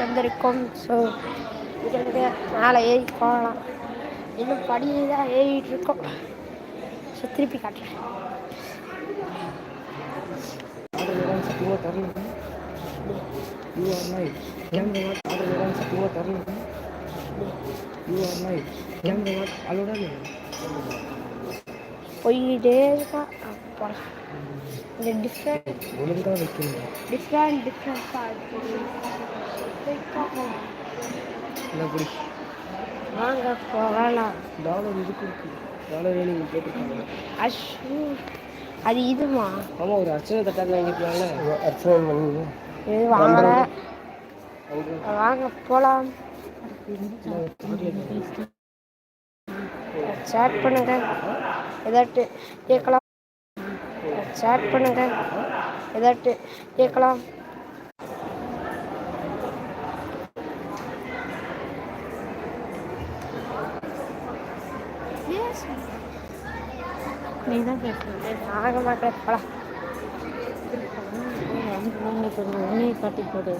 வந்திருக்கோம் ஸோ இங்கிருந்து மேலே ஏறி போகலாம் இன்னும் படியில் தான் ஏறிட்டு இருக்கோம் ஸோ திருப்பி காட்டுறேன். போயிட்டே இருக்கா. போகலாம் இந்த டிஃப்ரெண்ட் ஒழுங்காக வைக்கணும் டிஃப்ரெண்ட் டிஃப்ரெண்ட்டாக வாங்க போகலாம். டாலர் இதுக்கு இருக்கு. டாலர் நீங்கள் போட்டுருக்காங்க. அஷு அது இதுமா? ஆமாம் ஒரு அர்ச்சனை தட்டாக வாங்கிக்கலாம்ல அர்ச்சனை பண்ணுங்க. இது வாங்கல வாங்க போகலாம் சேட் பண்ணுங்க. ஏதாட்டு கேட்கலாம். சேட் பண்ணுங்க ஏதாட்டு கேட்கலாம் நீ தான் கேட்கணும் ஆக மாட்டேன் உன்னையை காட்டி போடு